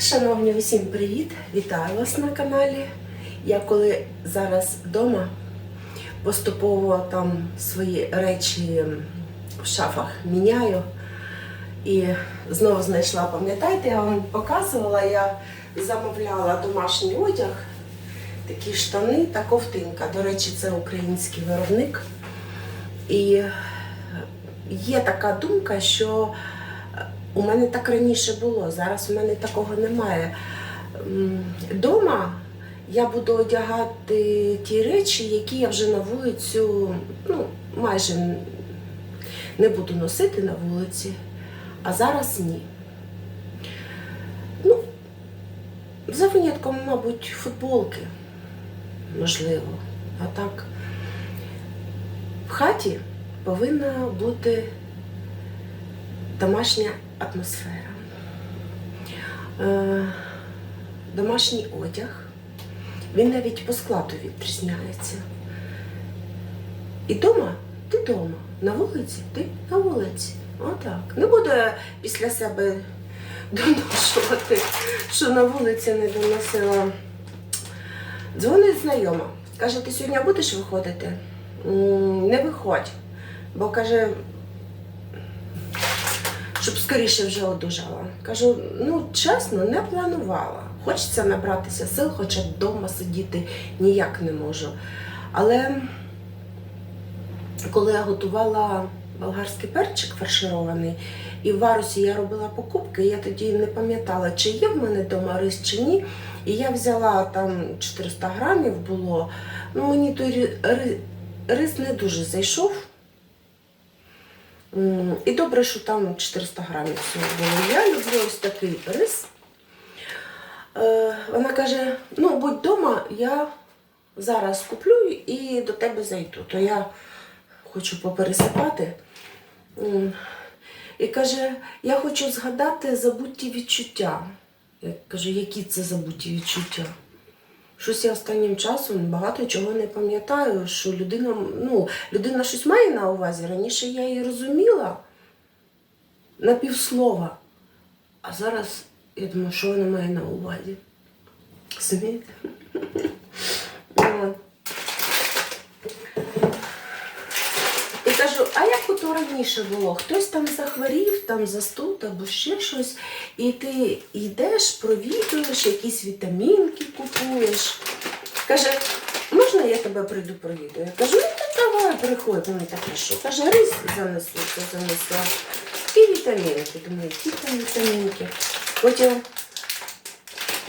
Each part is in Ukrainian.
Шановні, усім привіт! Вітаю вас на каналі. Я коли зараз вдома поступово там свої речі в шафах міняю і знову знайшла, пам'ятаєте, я вам показувала, я замовляла домашній одяг, такі штани та ковтинка. До речі, це український виробник. І є така думка, що у мене так раніше було, зараз у мене такого немає. Дома я буду одягати ті речі, які я вже на вулицю ну, майже не буду носити на вулиці, а зараз ні. Ну, за винятком, мабуть, футболки, можливо. А так, в хаті повинна бути домашня атмосфера. Е, домашній одяг. Він навіть по складу відрізняється. І дома ти дома. На вулиці ти на вулиці. Отак. Не буду я після себе доношувати, що на вулиці не доносила. Дзвонить знайома. Каже, ти сьогодні будеш виходити? «М, Не виходь. Бо каже, скоріше вже одужала. Кажу, ну чесно, не планувала. Хочеться набратися сил, хоча вдома сидіти ніяк не можу. Але коли я готувала болгарський перчик фарширований, і в варусі я робила покупки, я тоді не пам'ятала, чи є в мене вдома рис чи ні. І я взяла там 400 грамів було. Ну, мені той рис не дуже зайшов. І добре, що там 400 грамів всього було. Я люблю ось такий рис. Е, Вона каже: ну, будь вдома, я зараз куплю і до тебе зайду. То я хочу попересипати. І каже, я хочу згадати забуті відчуття. Я кажу, які це забуті відчуття? Щось я останнім часом багато чого не пам'ятаю, що людина, ну, людина щось має на увазі. Раніше я її розуміла на півслова. А зараз я думаю, що вона має на увазі. Розумієте? От. І кажу, а раніше було? Хтось там захворів, там застуд або ще щось, і ти йдеш, провідуєш, якісь вітамінки купуєш. Каже, можна я тебе прийду провідую? Я кажу, ну так давай, приходь, ну таке що. Каже, рис занесу, то занесла. І вітамінки. Думаю, які там вітамінки. Потім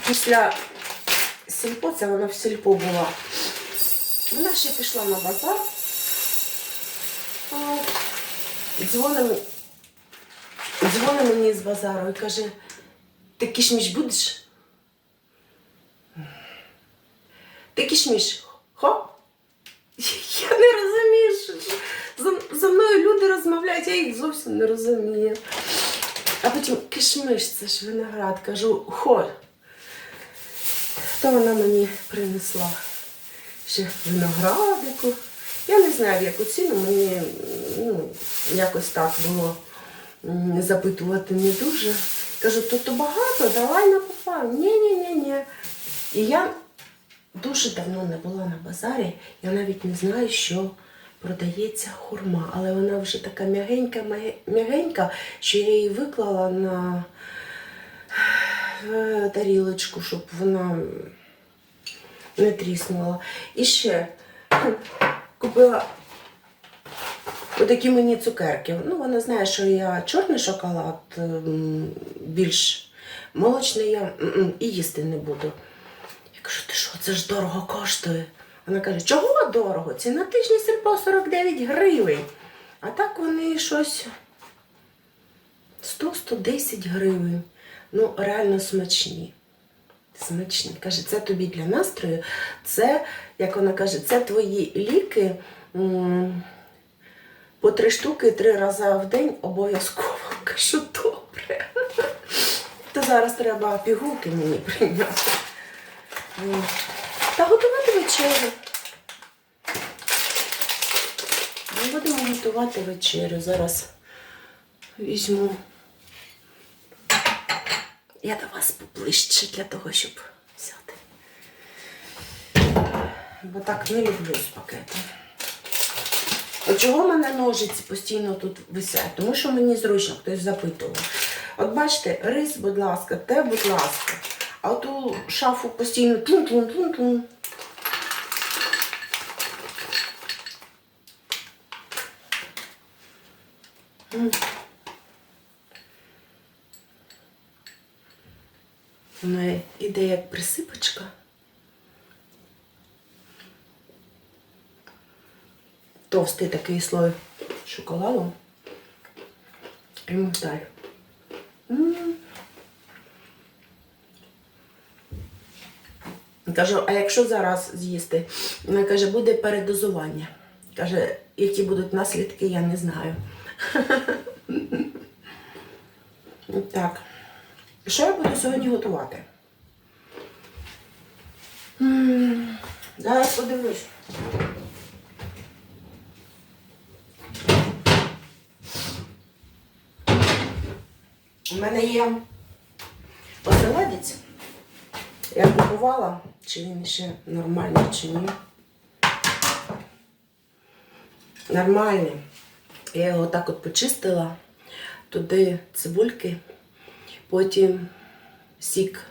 після сільпо, це вона в сільпо була. Вона ще пішла на базар. От. Дзвонить, дзвонить мені з базару і каже, ти кішміш будеш? Ти кішміш? Хо? Я не розумію, що за, за мною люди розмовляють, я їх зовсім не розумію. А потім кишмиш, це ж виноград. Кажу, хо. То вона мені принесла ще виноградику. Я не знаю, в яку ціну мені ну, якось так було запитувати не дуже. Кажу, то багато, давай на пополам. Ні, ні, ні, ні. І я дуже давно не була на базарі, я навіть не знаю, що продається хурма, але вона вже така м'ягенька, м'ягенька, що я її виклала на тарілочку, щоб вона не тріснула. І ще купила отакі мені цукерки. Ну, вона знає, що я чорний шоколад ем, більш молочний я і їсти не буду. Я кажу, ти що, це ж дорого коштує. Вона каже, чого дорого? Ціна тижні сільпо 49 гривень. А так вони щось 100-110 гривень. Ну, реально смачні. Смачні. Каже, це тобі для настрою. Це, як вона каже, це твої ліки. По три штуки три рази в день обов'язково. Кажу, добре. То зараз треба пігулки мені прийняти. Та готувати вечерю. Ми будемо готувати вечерю. Зараз візьму Я до вас поближче для того, щоб взяти. Бо так не люблю з пакетом. От чого в мене ножиці постійно тут висять? Тому що мені зручно, хтось запитував. От бачите, рис, будь ласка, те, будь ласка. А ту шафу постійно тлун-тлун-тлун-тлун. М. Вона іде як присипочка. Товстий такий слой шоколаду і мигдаль. Кажу, а якщо зараз з'їсти? Вона каже, буде передозування. Каже, які будуть наслідки, я не знаю. Так. Що я буду сьогодні готувати? Зараз подивлюсь. У мене є оселедець. Я купувала, чи він ще нормальний, чи ні. Нормальний. Я його так от почистила, туди цибульки, потім сік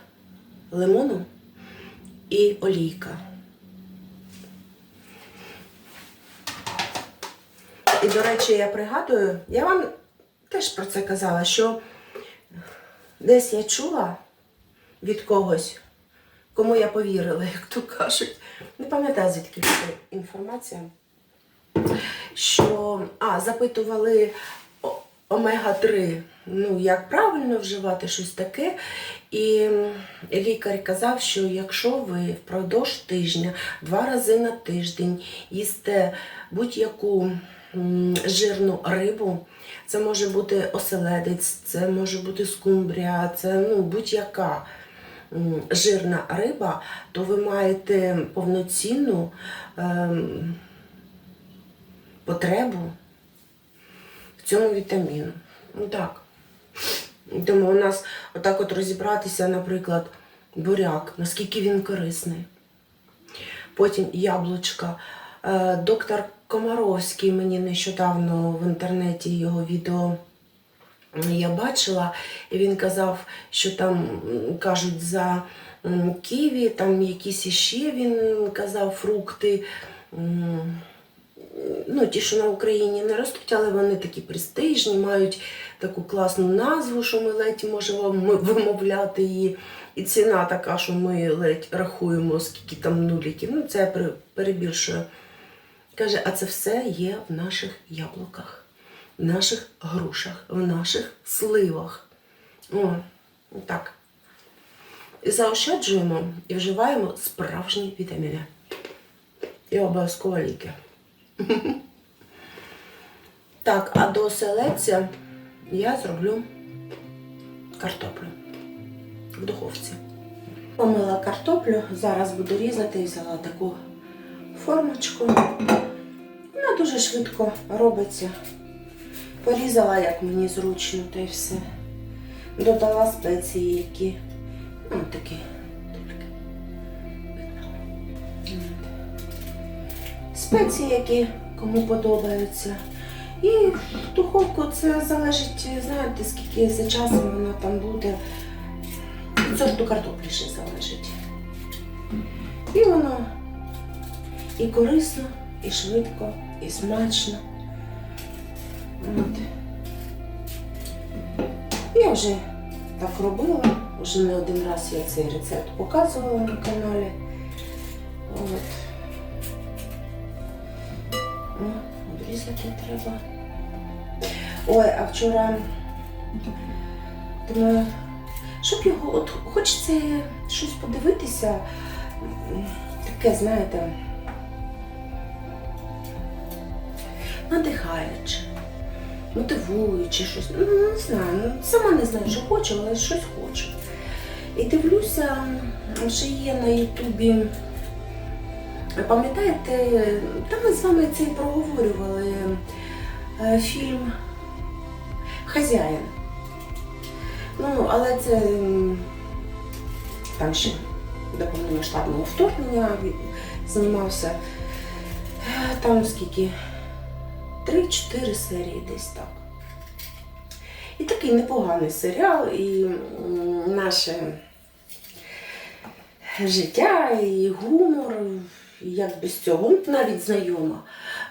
лимону і олійка. І, до речі, я пригадую, я вам теж про це казала, що десь я чула від когось, кому я повірила, як то кажуть. Не пам'ятаю, звідки ця інформація. Що а, запитували омега-3, ну як правильно вживати щось таке. І лікар казав, що якщо ви впродовж тижня, два рази на тиждень їсте будь-яку жирну рибу, це може бути оселедець, це може бути скумбрія, це ну, будь-яка жирна риба, то ви маєте повноцінну ем, потребу в цьому вітаміну. Ну так. Тому у нас отак от розібратися, наприклад, буряк, наскільки він корисний. Потім яблучка. Е, Доктор Комаровський мені нещодавно в інтернеті його відео я бачила, і він казав, що там кажуть за ківі, там якісь іще він казав фрукти. Ну, ті, що на Україні не ростуть, але вони такі престижні, мають таку класну назву, що ми ледь можемо вимовляти її. І ціна така, що ми ледь рахуємо, скільки там нуліків. Ну, це я. Каже, а це все є в наших яблуках, в наших грушах, в наших сливах. О, так. І заощаджуємо і вживаємо справжні вітаміни. І обов'язково ліки. Так, а до оселедця я зроблю картоплю в духовці. Помила картоплю, зараз буду різати і взяла таку формочку. Вона дуже швидко робиться. Порізала, як мені зручно, та й все. Додала спеції, які ну, такі. Спеції, які кому подобаються. І в духовку це залежить, знаєте, скільки за часом вона там буде. Від сорту картоплі ще залежить. І воно і корисно, і швидко, і смачно. От. Я вже так робила, вже не один раз я цей рецепт показувала на каналі. От. О, обрізати треба. Ой, а вчора думаю, щоб його, от хочеться щось подивитися, таке, знаєте, надихаюче, мотивуюче щось. Ну, не знаю, ну, сама не знаю, що хочу, але щось хочу. І дивлюся, вже є на Ютубі. Пам'ятаєте, там ми з вами це і проговорювали е, фільм Хазяїн. Ну, але це там ще до повномасштабного вторгнення знімався. Е, Там скільки? Три-чотири серії десь так. І такий непоганий серіал, і наше життя, і гумор, як без цього, ну, навіть знайома.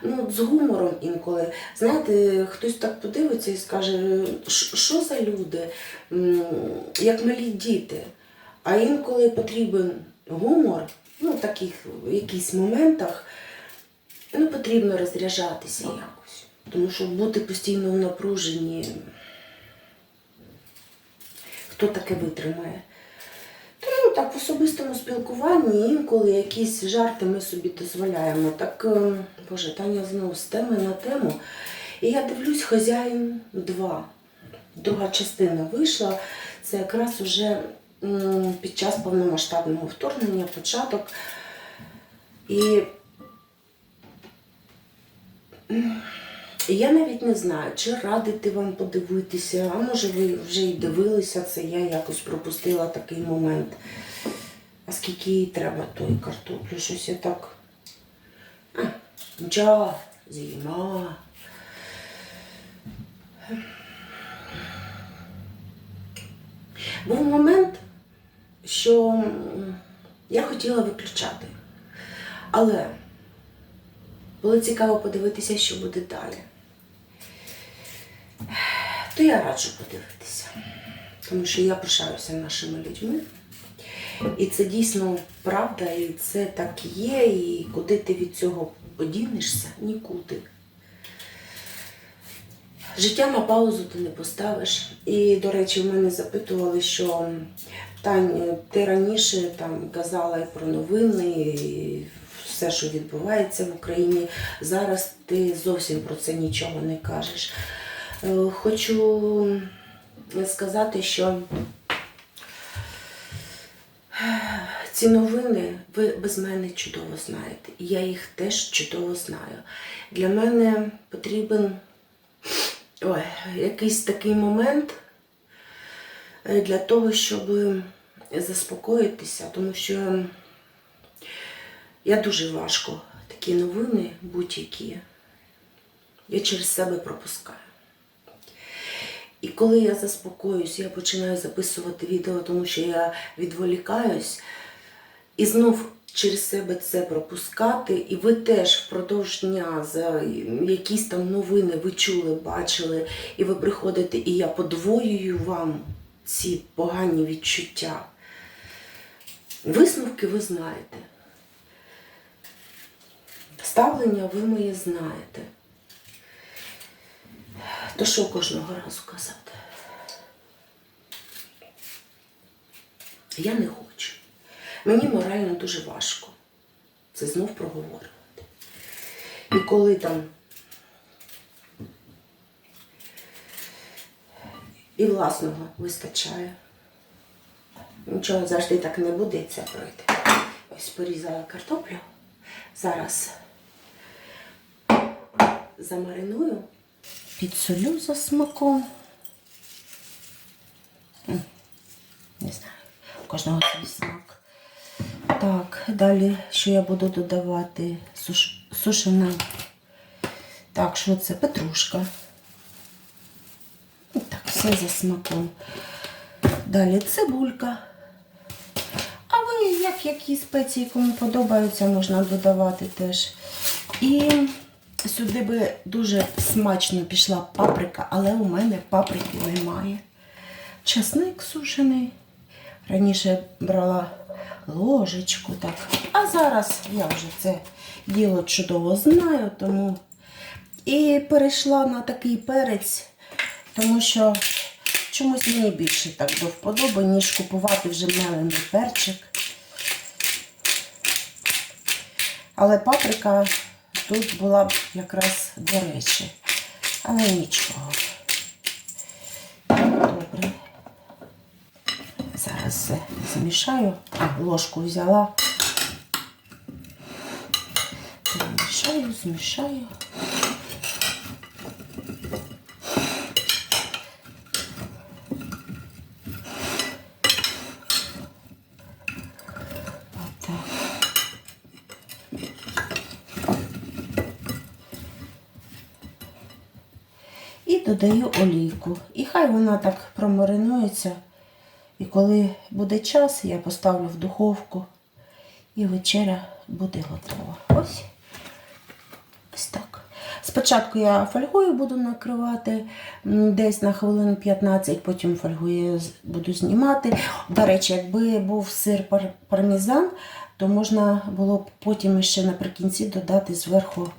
Ну, з гумором інколи. Знаєте, хтось так подивиться і скаже, що за люди, як малі діти. А інколи потрібен гумор, ну, в таких в якихось моментах, ну, потрібно розряджатися якось. Тому що бути постійно в напруженні, хто таке витримає? Тому так в особистому спілкуванні інколи якісь жарти ми собі дозволяємо. Так, е, Боже, Таня знову з теми на тему. І я дивлюсь, хазяїн 2. Друга частина вийшла. Це якраз уже під час повномасштабного вторгнення, початок. І я навіть не знаю, чи радити вам подивитися, а може ви вже й дивилися це, я якось пропустила такий момент. А скільки їй треба тої картоплі? Щось я так. А, зима. Був момент, що я хотіла виключати. Але було цікаво подивитися, що буде далі. То я раджу подивитися, тому що я пишаюся нашими людьми. І це дійсно правда, і це так є, і куди ти від цього подінешся? Нікуди. Життя на паузу ти не поставиш. І, до речі, в мене запитували, що Тань, ти раніше там казала про новини, і все, що відбувається в Україні. Зараз ти зовсім про це нічого не кажеш. Е, Хочу сказати, що ці новини ви без мене чудово знаєте. І я їх теж чудово знаю. Для мене потрібен ой, якийсь такий момент е, для того, щоб заспокоїтися, тому що я дуже важко такі новини будь-які. Я через себе пропускаю. І коли я заспокоюсь, я починаю записувати відео, тому що я відволікаюсь, і знов через себе це пропускати. І ви теж впродовж дня за якісь там новини ви чули, бачили, і ви приходите, і я подвоюю вам ці погані відчуття. Висновки ви знаєте. Ставлення ви моє знаєте. То що кожного разу казати? Я не хочу. Мені морально дуже важко це знов проговорювати. І коли там і власного вистачає, нічого завжди так не буде це. Ось порізала картоплю. Зараз замариную. Підсолю за смаком. Не знаю, у кожного свій смак. Так, далі що я буду додавати? Суш... Сушена. Так, що це? Петрушка. І Так, все за смаком. Далі цибулька. А ви, як які спеції, кому подобаються, можна додавати теж. І сюди би дуже смачно пішла паприка, але у мене паприки немає. Часник сушений. Раніше брала ложечку так. А зараз я вже це діло чудово знаю, тому і перейшла на такий перець, тому що чомусь мені більше так до вподоби, ніж купувати вже мелений перчик. Але паприка тут була б якраз до речі. Але нічого. Добре. Зараз все змішаю. Ложку взяла. Змішаю, змішаю. Додаю олійку. І хай вона так промаринується. І коли буде час, я поставлю в духовку і вечеря буде готова. Ось. Ось так. Спочатку я фольгою буду накривати десь на хвилин 15, потім фольгою буду знімати. До речі, якби був сир пар- пармезан, то можна було б потім ще наприкінці додати зверху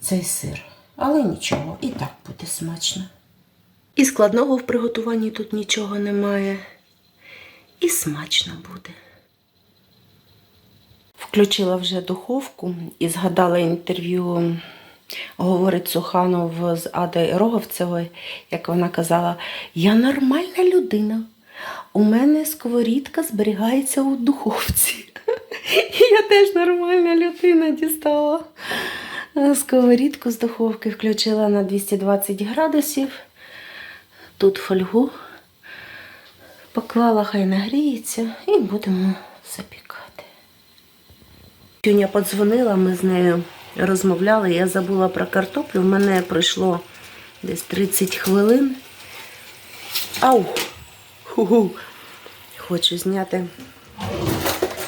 цей сир. Але нічого, і так буде смачно. І складного в приготуванні тут нічого немає. І смачно буде. Включила вже духовку і згадала інтерв'ю, говорить Суханов з Адою Роговцевою, як вона казала, я нормальна людина. У мене сковорідка зберігається у духовці. Я теж нормальна людина дістала. Сковорідку з духовки включила на 220 градусів. Тут фольгу поклала, хай нагріється, і будемо запікати. Тюня подзвонила, ми з нею розмовляли. Я забула про картоплю. В мене пройшло десь 30 хвилин. Ау! Ху-ху. Хочу зняти,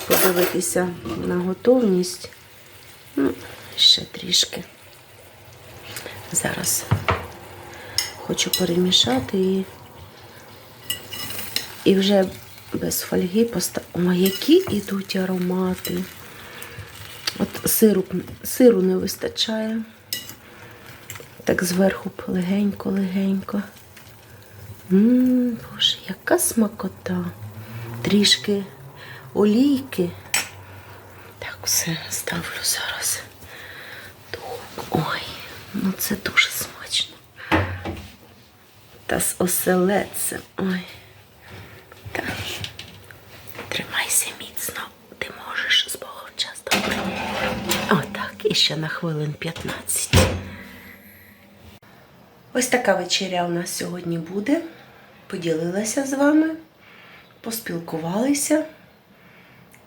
подивитися на готовність. Ще трішки. Зараз хочу перемішати і, і вже без фольги поставити. О, які ідуть аромати. От сиру, сиру не вистачає. Так зверху легенько-легенько. Ммм, боже, яка смакота. Трішки олійки. Так, все ставлю зараз. Ну це дуже смачно. Та з оселедцем. Ой. Так. Тримайся міцно. Ти можеш з Богом час добре. Отак, і ще на хвилин 15. Ось така вечеря у нас сьогодні буде. Поділилася з вами, поспілкувалися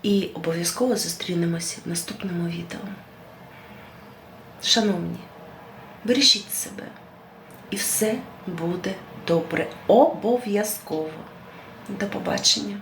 і обов'язково зустрінемося в наступному відео. Шановні, бережіть себе, і все буде добре. Обов'язково. До побачення!